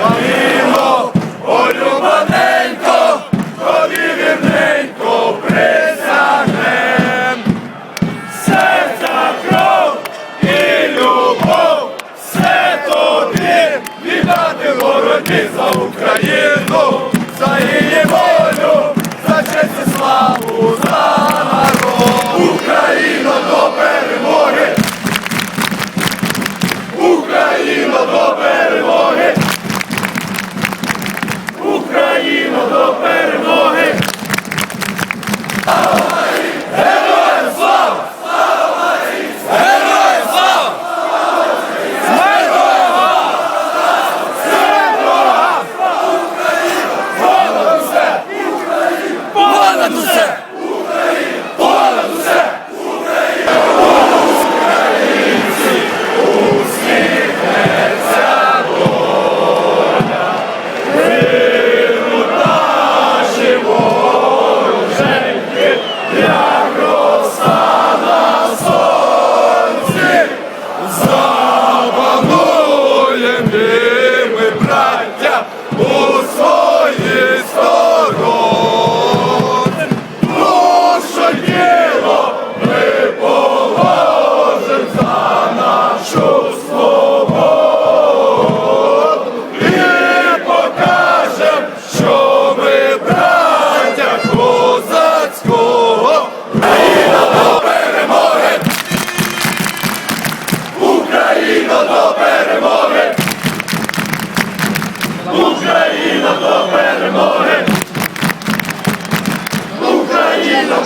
Манімо, улюбленько, тобі вірненько присягнем. Серця кров і любов, все тобі віддати в за Україну.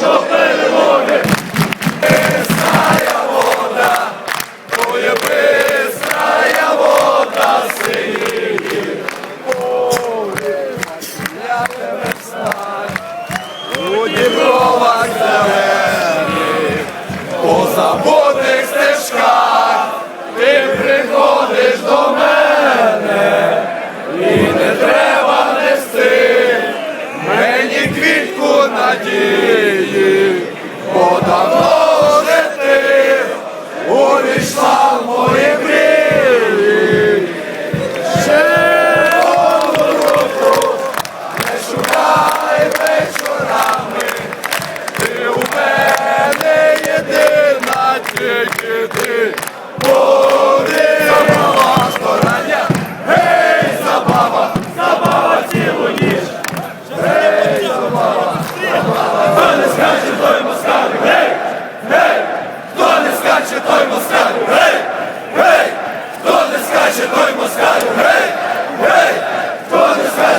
до перемоги!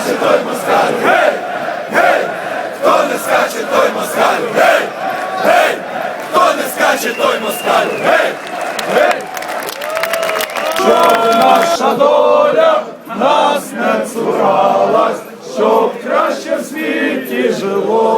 скаче, той москаль, гей, гей, хто не скаче, той москаль, гей, гей, хто не скаче, той москаль, гей, гей, щоб наша доля нас не цуралась, щоб краще в світі жило.